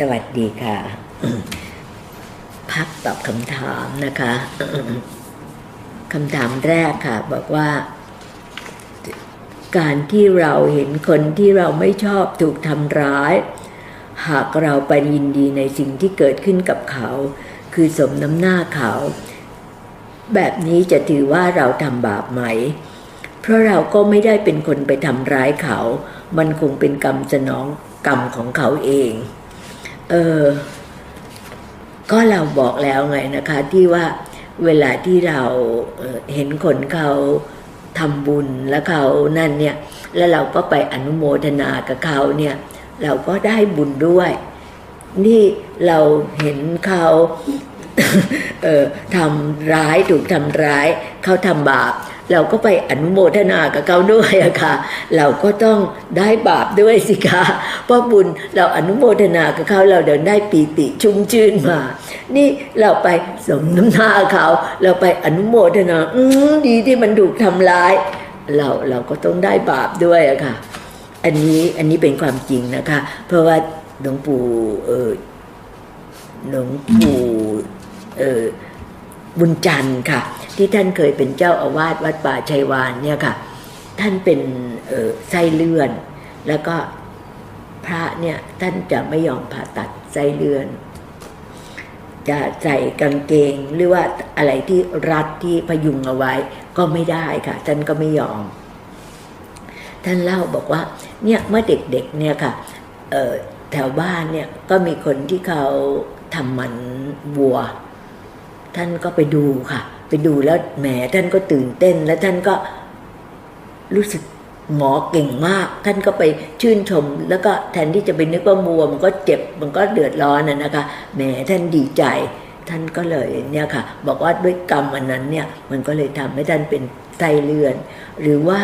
สวัสดีค่ะ พักตอบคำถามนะคะคำถามแรกค่ะ บอกว่า การที่เราเห็นคนที่เราไม่ชอบถูกทำร้าย หากเราไปยินดีในสิ่งที่เกิดขึ้นกับเขา คือสมน้ำหน้าเขา แบบนี้จะถือว่าเราทำบาปไหม เพราะเราก็ไม่ได้เป็นคนไปทำร้ายเขา มันคงเป็นกรรมสนองกรรมของเขาเอง เออก็เราบอกแล้วไงนะคะที่ว่าเวลาที่เราเห็นคนเขาทำบุญแล้วเขานั่นเนี่ยแล้วเราก็ไปอนุโมทนากับเขาเนี่ยเราก็ได้บุญด้วย นี่เราเห็นเขาเออทำร้ายถูกทำร้ายเขาทำบาป เราก็ไปอนุโมทนากับเขาด้วยอะค่ะ เราก็ต้องได้บาปด้วยสิคะเพราะบุญเราอนุโมทนากับเขาเราเดินได้ปีติชุ่มชื่นมา นี่เราไปสมน้ำหน้าเขา เราไปอนุโมทนาอืมดีที่มันถูกทำร้าย เราเราก็ต้องได้บาปด้วยอะค่ะ อันนี้อันนี้เป็นความจริงนะคะ เพราะว่าหลวงปู่เออหลวงปู่เออบุญจันทร์ค่ะ ที่ท่านเคยเป็นเจ้าอาวาสวัดป่าชัยวานเนี่ยค่ะ ท่านเป็นไส้เลื่อน แล้วก็พระเนี่ยท่านจะไม่ยอมผ่าตัดไส้เลื่อน จะใส่กางเกงหรือว่าอะไรที่รัดที่พยุงเอาไว้ก็ไม่ได้ค่ะ ท่านก็ไม่ยอม ท่านเล่าบอกว่าเนี่ยเมื่อเด็กๆเนี่ยค่ะแถวบ้านเนี่ยก็มีคนที่เขาทำหมันวัว ท่านก็ไปดูค่ะ ไปดูแล้วแหมท่านก็ตื่นเต้นแล้วท่านก็รู้สึกหมอเก่งมาก ท่านก็ไปชื่นชม แล้วก็แทนที่จะไปนึกว่ามัวมันก็เจ็บมันก็เดือดร้อนน่ะนะคะแหมท่านดีใจ ท่านก็เลยเนี่ยค่ะ บอกว่าด้วยกรรมอันนั้นเนี่ยมันก็เลยทำให้ท่านเป็นไส้เลือน หรือว่า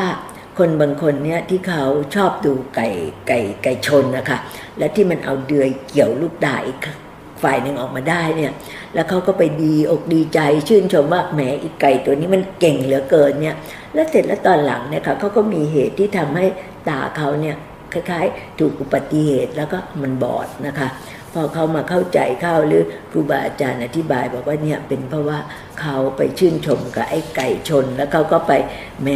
คนบางคนเนี่ยที่เขาชอบดูไก่ไก่ไก่ชนนะคะ และที่มันเอาเดือยเกี่ยวลูกดาอีก ฝ่ายหนึ่งออกมาได้เนี่ย แล้วเขาก็ไปดีอกดีใจชื่นชมว่าแหมอีกไก่ตัวนี้มันเก่งเหลือเกินเนี่ย แล้วเสร็จแล้วตอนหลังเนี่ยค่ะเขาก็มีเหตุที่ทำให้ตาเขาเนี่ยคล้ายๆ ถูกอุบัติเหตุแล้วก็มันบอดนะคะ พอเขามาเข้าใจเข้าหรือครูบาอาจารย์อธิบายบอกว่าเนี่ยเป็นเพราะว่าเขาไปชื่นชมกับไอ้ไก่ชน แล้วเขาก็ไปแหม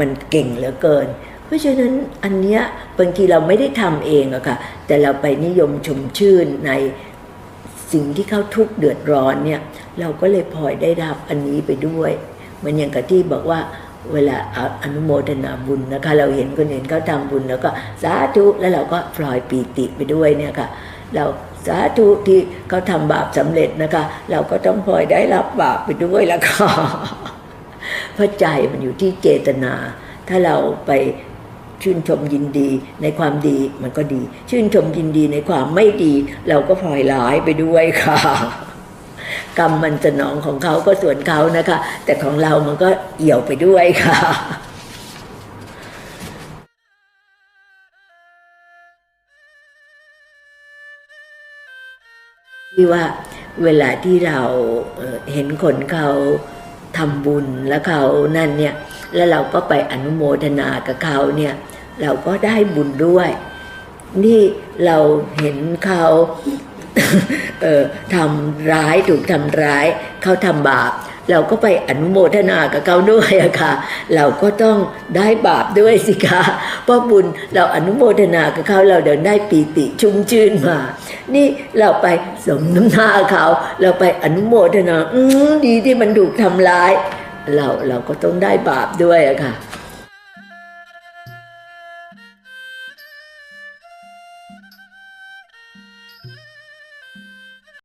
มันเก่งเหลือเกินเพราะฉะนั้นอันเนี้ยบางทีเราไม่ได้ทำเองอะค่ะ แต่เราไปนิยมชมชื่นใน สิ่งที่เขาทุกข์เดือดร้อนเนี่ยเราก็เลยพลอยได้รับอันนี้ไปด้วย มันอย่างกับที่บอกว่าเวลาเอาอนุโมทนาบุญนะคะ เราเห็นคนอื่นเขาทำบุญแล้วก็สาธุแล้วเราก็พลอยปีติไปด้วยเนี่ยค่ะ เราสาธุที่เขาทำบาปสำเร็จนะคะ เราก็ต้องพลอยได้รับบาปไปด้วยแล้วค่ะเพราะใจมันอยู่ที่เจตนา ถ้าเราไป ชื่นชมยินดีในความดีมันก็ดี ชื่นชมยินดีในความไม่ดี เราก็พลอยร้ายไปด้วยค่ะ กรรมมันสนองของเขาก็ส่วนเขานะคะ แต่ของเรามันก็เอี่ยวไปด้วยค่ะที่ว่าเวลาที่เราเอ่อเห็นคนเขาทำบุญแล้วเขานั่นเนี่ย แล้วเราก็ไปอนุโมทนากับเขาเนี่ย เราก็ได้บุญด้วย นี่เราเห็นเขาเอ่อทำร้ายถูกทำร้ายเขาทำบาป เราก็ไปอนุโมทนากับเขาด้วยอะค่ะ เราก็ต้องได้บาปด้วยสิคะเพราะบุญเราอนุโมทนากับเขาเราเดินได้ปีติชุ่มชื่นมา นี่เราไปสมน้ำหน้าเขาเราไปอนุโมทนา อืดีที่มันถูกทำร้าย เราเราก็ต้องได้บาปด้วยอะค่ะ